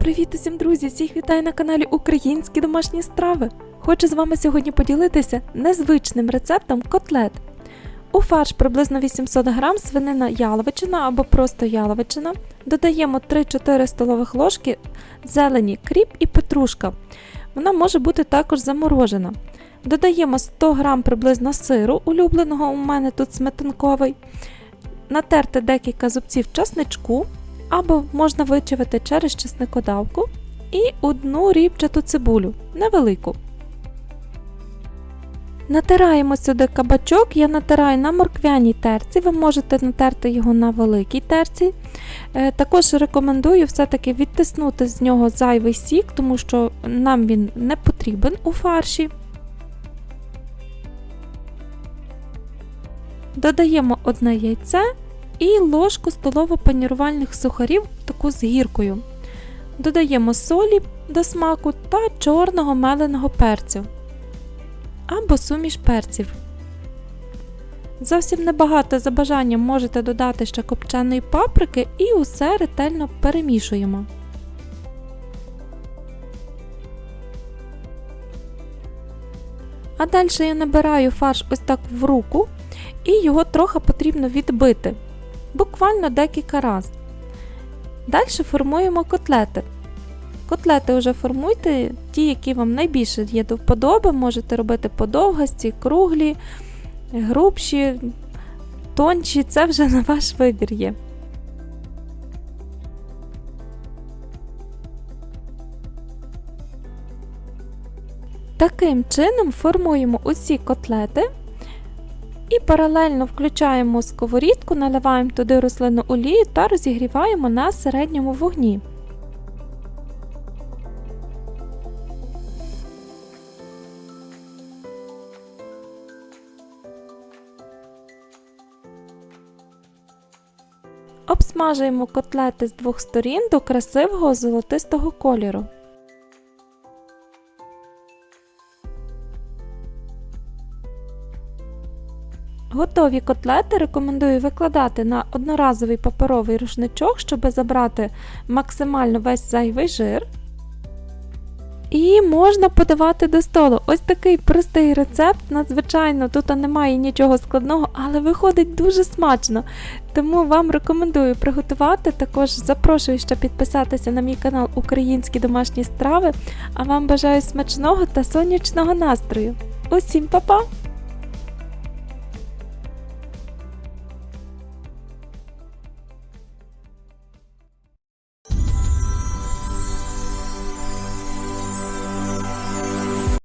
Привіт усім друзі! Всіх вітаю на каналі Українські домашні страви. Хочу з вами сьогодні поділитися незвичним рецептом котлет. У фарш приблизно 800 г свинина яловичина або просто яловичина. Додаємо 3-4 столових ложки зелені, кріп і петрушка. Вона може бути також заморожена. Додаємо 100 г приблизно сиру, улюбленого у мене тут сметанковий. Натерти декілька зубців часничку, або можна вичавити через чесникодавку і одну рібчату цибулю, невелику. Натираємо сюди кабачок, я натираю на морквяній терці, ви можете натерти його на великій терці. Е, Також рекомендую все-таки відтиснути з нього зайвий сік, тому що нам він не потрібен у фарші. Додаємо одне яйце і ложку столово-панірувальних сухарів, таку з гіркою. Додаємо солі до смаку та чорного меленого перцю або суміш перців. Зовсім небагато за бажанням можете додати ще копченої паприки і усе ретельно перемішуємо. А далі я набираю фарш ось так в руку і його трохи потрібно відбити, буквально декілька разів. Далі формуємо котлети. Котлети вже формуйте, ті, які вам найбільше є до вподоби, можете робити подовгасті, круглі, грубші, тонші, це вже на ваш вибір є. Таким чином формуємо усі котлети і паралельно включаємо сковорідку, наливаємо туди рослинну олію та розігріваємо на середньому вогні. Обсмажуємо котлети з двох сторін до красивого золотистого кольору. Готові котлети рекомендую викладати на одноразовий паперовий рушничок, щоб забрати максимально весь зайвий жир. І можна подавати до столу. Ось такий простий рецепт. Надзвичайно, тут немає нічого складного, але виходить дуже смачно. Тому вам рекомендую приготувати. Також запрошую ще підписатися на мій канал Українські домашні страви. А вам бажаю смачного та сонячного настрою. Усім па-па!